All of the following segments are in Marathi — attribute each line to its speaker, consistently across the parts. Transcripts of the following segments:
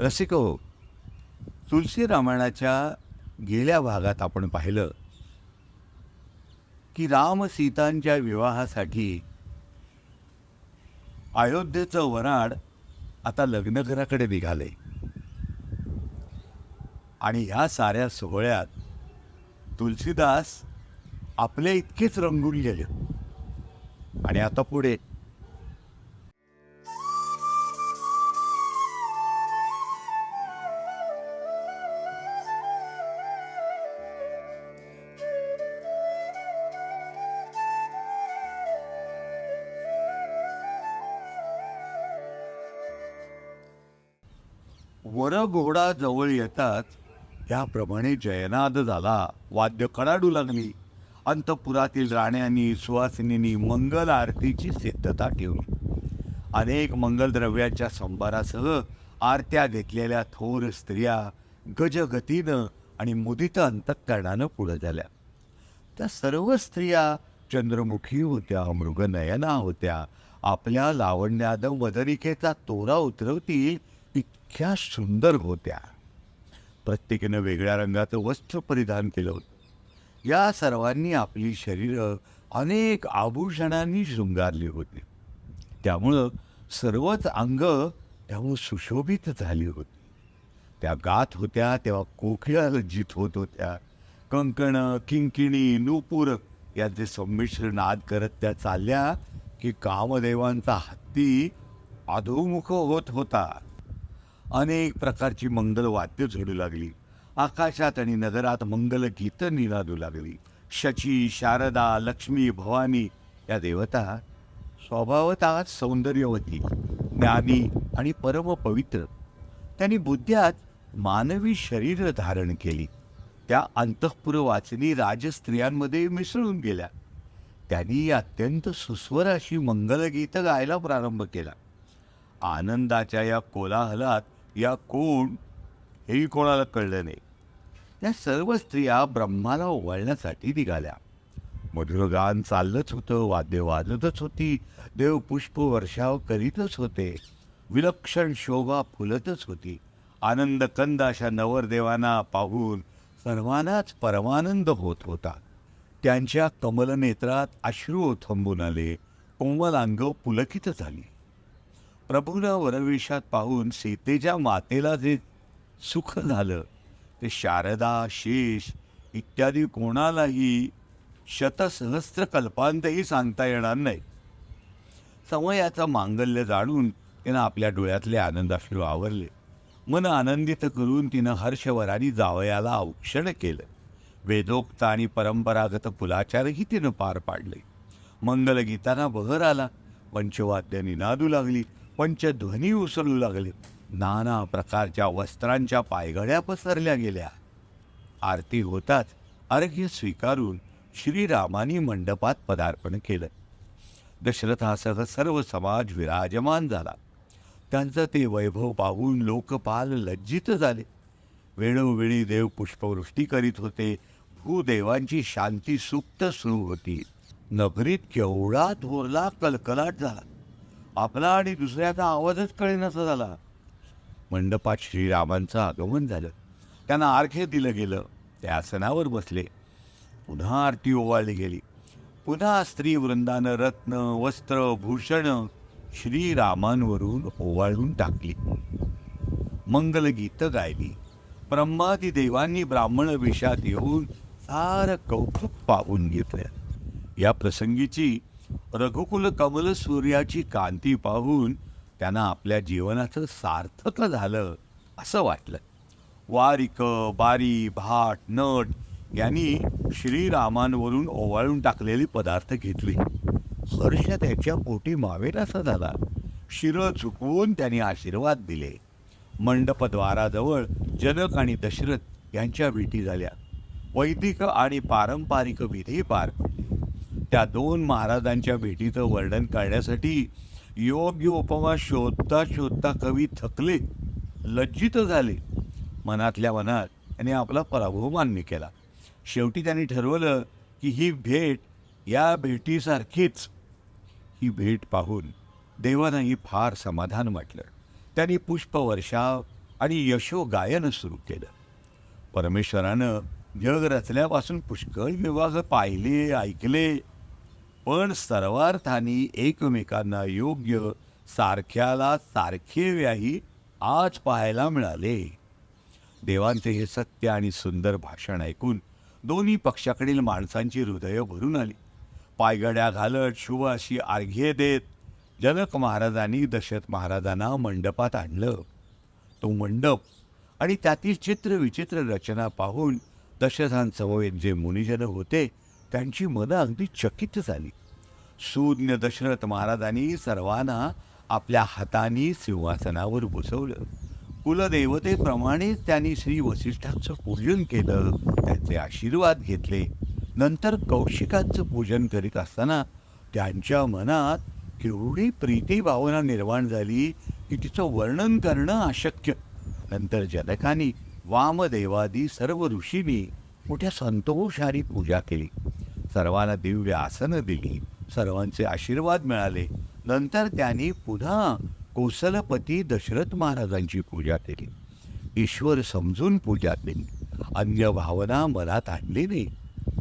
Speaker 1: रसिको तुलसी रामायणाच्या गेल्या भागात आपण पाहिलं की राम सीतांच्या विवाहासाठी अयोध्येचं वराड आता लग्नघराकडे निघाले. आणि ह्या साऱ्या सोहळ्यात तुलसीदास आपले इतकेच रंगून गेले. आणि आता पुढे वर घोडा जवळ येताच त्याप्रमाणे जयनाद झाला. वाद्य कडाडू लागली. अंतपुरातील राण्यांनी सुवासिनींनी मंगल आरतीची सिद्धता ठेवली. अनेक मंगलद्रव्याच्या संभारासह आरत्या घेतलेल्या थोर स्त्रिया गजगतीनं आणि मुदित अंतकरणानं पुढे झाल्या. त्या सर्व स्त्रिया चंद्रमुखी होत्या मृगनयना होत्या. आपल्या लावण्याद मदरिकेचा तोरा उतरवतील इतक्या सुंदर होत्या. प्रत्येकानं वेगळ्या रंगाचं वस्त्र परिधान केलं होतं. या सर्वांनी आपली शरीरं अनेक आभूषणांनी शृंगारली होती. त्यामुळं सर्वच अंग त्यामुळं सुशोभित झाली होती. त्या गात होत्या तेव्हा कोकिळा लज्जित होत होत्या. कंकण किंकिणी नूपूर यांचे संमिश्र नाद करत त्या चालल्या की कामदेवांचा हत्ती अधोमुख होत होता. अनेक प्रकारची मंगल वाद्य झोडू लागली. आकाशात आणि नगरात मंगल गीतं निनादू लागली. शची शारदा लक्ष्मी भवानी या देवता स्वभावतः सौंदर्यवती ज्ञानी आणि परम पवित्र. त्यांनी बुद्ध्यात मानवी शरीर धारण केली. त्या अंतःपुर वाचनी राजस्त्रियांमध्ये मिसळून गेल्या. त्यांनी अत्यंत सुस्वर अशी मंगलगीतं गायला प्रारंभ केला. आनंदाच्या या कोलाहलात या कोण हेही कोणाला कळलं नाही. या सर्व स्त्रिया ब्रह्माला ओवाळण्यासाठी निघाल्या. मधुरगान चाललंच होतं वाद्य वाजतच होती देव पुष्प वर्षाव करीतच होते विलक्षण शोभा फुलतच होती. आनंद कंद अशा नवरदेवांना पाहून सर्वांनाच परमानंद होत होता. त्यांच्या कमलनेत्रात अश्रू थंबून आले कोमल अंग पुलकित झाली. प्रभूला वरवेशात पाहून सीतेच्या मातेला जे सुख झालं ते शारदा शेष इत्यादी कोणालाही शतसहस्त्र कल्पांतही सांगता येणार नाही. समयाचं मांगल्य जाणून तिनं आपल्या डोळ्यातले आनंदाश्रू आवरले. मन आनंदित करून तिनं हर्षवराने जावयाला औक्षण केलं. वेदोक्त आणि परंपरागत पुलाचारही तिनं पार पाडले. मंगलगीतांना बहर आला. पंचवाद्य निनादू लागली. पंचध्वनी उसळू लागले. नाना प्रकारच्या वस्त्रांच्या पायघड्या पसरल्या गेल्या. आरती होताच अर्घ्य स्वीकारून श्रीरामानी मंडपात पदार्पण केलं. दशरथासह सर्व समाज विराजमान झाला. त्यांचं ते वैभव पाहून लोकपाल लज्जित झाले. वेळोवेळी देव पुष्पवृष्टी करीत होते. भूदेवांची शांती सुप्त सुरू होती. नगरीत केवढा थोरला कलकलाट झाला. आपला आणि दुसऱ्याचा आवाजच कळेनासा झाला. मंडपात श्रीरामांचं आगमन झालं. त्यांना आरखे दिलं गेलं. ते आसनावर बसले. पुन्हा आरती ओवाळली गेली. पुन्हा स्त्री वृंदानं रत्न वस्त्र भूषण श्रीरामांवरून ओवाळून टाकली. मंगलगीतं गायली. ब्रह्मादी देवांनी ब्राह्मण वेशात येऊन सारं कौतुक पाहून घेतलं. या प्रसंगीची रघुकुल कमल सूर्याची कांती पाहून त्यांना आपल्या जीवनाचं सार्थक झालं असं वाटलं. वारिक बारी भाट नट यांनी श्रीरामांवरून ओवाळून टाकलेली पदार्थ घेतली. हर्ष त्याच्या पोटी मावेल झाला. शिरं झुकवून त्यांनी आशीर्वाद दिले. मंडपद्वाराजवळ जनक आणि दशरथ यांच्या भेटी झाल्या. वैदिक आणि पारंपरिक विधी पार पडले त्या दोन महाराजांच्या भेटीचं वर्णन करण्यासाठी योग्य उपमा शोधता शोधता कवी थकले लज्जित झाले. मनातल्या मनात त्याने आपला पराभव मान्य केला. शेवटी त्यांनी ठरवलं की ही भेट या भेटीसारखीच. ही भेट पाहून देवानंही फार समाधान वाटलं. त्यांनी पुष्पवर्षाव आणि यशो गायन सुरू केलं. परमेश्वरानं जग रचल्यापासून पुष्कळ विवाह पाहिले ऐकले पण सर्वार्थाने एकमेकांना योग्य सारख्याला सारखे व्याही आज पाहायला मिळाले. देवांचे हे सत्य आणि सुंदर भाषण ऐकून दोन्ही पक्षाकडील माणसांची हृदय भरून आली. पायगड्या घालत शुभ अशी अर्घ्ये देत जनक महाराजांनी दशरथ महाराजांना मंडपात आणलं. तो मंडप आणि त्यातील चित्र विचित्र रचना पाहून दशरथांसमवेत जे मुनिजन होते त्यांची मनं अगदी चकित झाली. सूज्ञ दशरथ महाराजांनी सर्वांना आपल्या हाताने सिंहासनावर बसवलं. कुलदेवतेप्रमाणेच त्यांनी श्री वसिष्ठांचं पूजन केलं त्यांचे आशीर्वाद घेतले. नंतर कौशिकांचं पूजन करीत असताना त्यांच्या मनात केवढी प्रीती भावना निर्माण झाली की तिचं वर्णन करणं अशक्य. नंतर जनकानी वामदेवादी सर्व ऋषींनी मोठ्या संतोषारी पूजा केली. सर्वांना दिव्य आसनं दिली. सर्वांचे आशीर्वाद मिळाले. नंतर त्यांनी पुन्हा कोसलपती दशरथ महाराजांची पूजा केली. ईश्वर समजून पूजा केली. अन्य भावना मनात आणली नाही.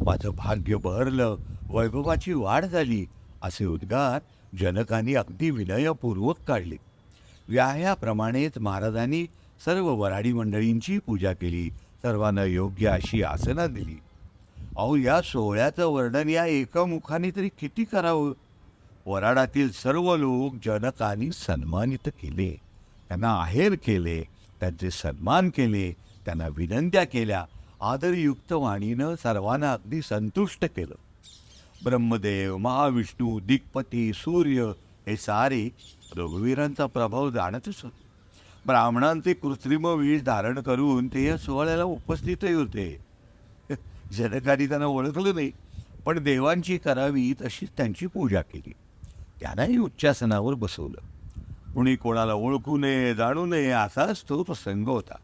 Speaker 1: माझं भाग्य बहरलं वैभवाची वाढ झाली असे उद्गार जनकांनी अगदी विनयपूर्वक काढले. व्याह्याप्रमाणेच महाराजांनी सर्व वराडी मंडळींची पूजा केली. सर्वांना योग्य अशी आसनं दिली. अहो या सोहळ्याचं वर्णन या एका मुखाने तरी किती करावं? वराडातील सर्व लोक जनकांनी सन्मानित केले. त्यांना आहेर केले त्यांचे सन्मान केले त्यांना विनंत्या केल्या. आदरयुक्त वाणीनं सर्वांना अगदी संतुष्ट केलं. ब्रह्मदेव महाविष्णू दिग्पती सूर्य हे सारे रघुवीरांचा प्रभाव जाणतच होते. ब्राह्मणांचे कृत्रिम वीज धारण करून ते या सोहळ्याला उपस्थितही होते. जनकाने त्यांना ओळखलं नाही पण देवांची करावी तशीच त्यांची पूजा केली. त्यांनाही उच्चासनावर बसवलं. कुणी कोणाला ओळखू नये जाणू नये असाच तो प्रसंग होता.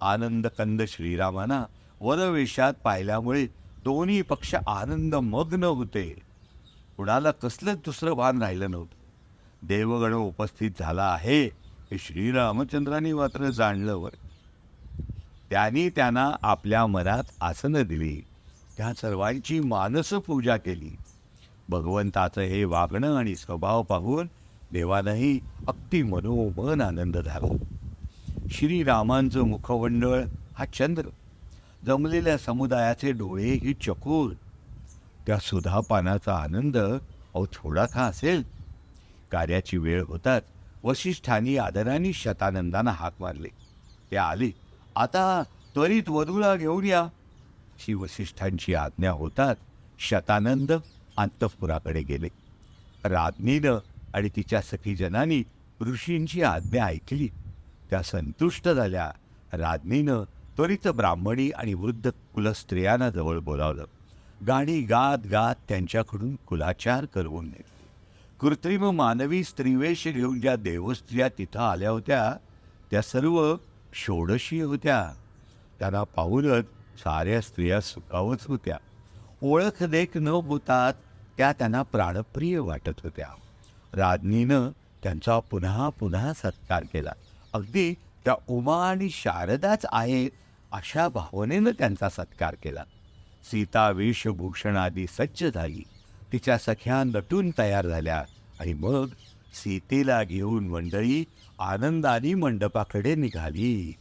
Speaker 1: आनंद कंद श्रीरामांना वरवेशात पाहिल्यामुळे दोन्ही पक्ष आनंदमग्न होते. कुणाला कसलंच दुसरं भान राहिलं नव्हतं. देवगण उपस्थित झाला आहे हे श्रीरामचंद्रांनी मात्र जाणलं वर त्यांनी त्यांना आपल्या मनात आसनं दिली. त्या सर्वांची मानस पूजा केली. भगवंताचं हे वागणं आणि स्वभाव पाहून देवानंही अगदी मनोमन आनंद झाला. श्रीरामांचं मुखमंडळ हा चंद्र जमलेल्या समुदायाचे डोळे ही चकूर. त्या सुधापानाचा आनंद अहो थोडा का असेल. कार्याची वेळ होताच वशिष्ठांनी आदराने शतानंदांना हाक मारले. ते आले. आता त्वरित वधूला घेऊन या. ही वसिष्ठांची आज्ञा होतात शतानंद अंतःपुराकडे गेले. राज्ञीनं आणि तिच्या सखीजनांनी ऋषींची आज्ञा ऐकली. त्या संतुष्ट झाल्या. राज्ञीनं त्वरित ब्राह्मणी आणि वृद्ध कुलस्त्रियांना जवळ बोलावलं. गाणी गात गात त्यांच्याकडून कुलाचार करवून नेले. कृत्रिम मानवी स्त्रीवेश घेऊन ज्या देवस्त्रिया तिथं आल्या होत्या त्या सर्व षोडशी होत्या. त्यांना पाहूनच साऱ्या स्त्रिया सुखावच होत्या. ओळख देख न होतात त्या त्यांना प्राणप्रिय वाटत होत्या. राज्ञीनं त्यांचा पुन्हा पुन्हा सत्कार केला. अगदी त्या उमा आणि शारदाच आहेत अशा भावनेनं त्यांचा सत्कार केला. सीता वेशभूषण आदी सज्ज झाली. तिच्या सख्या नटून तयार झाल्या आणि मग सीतेला घेऊन मंडळी आनंदाने मंडपाकडे निघाली.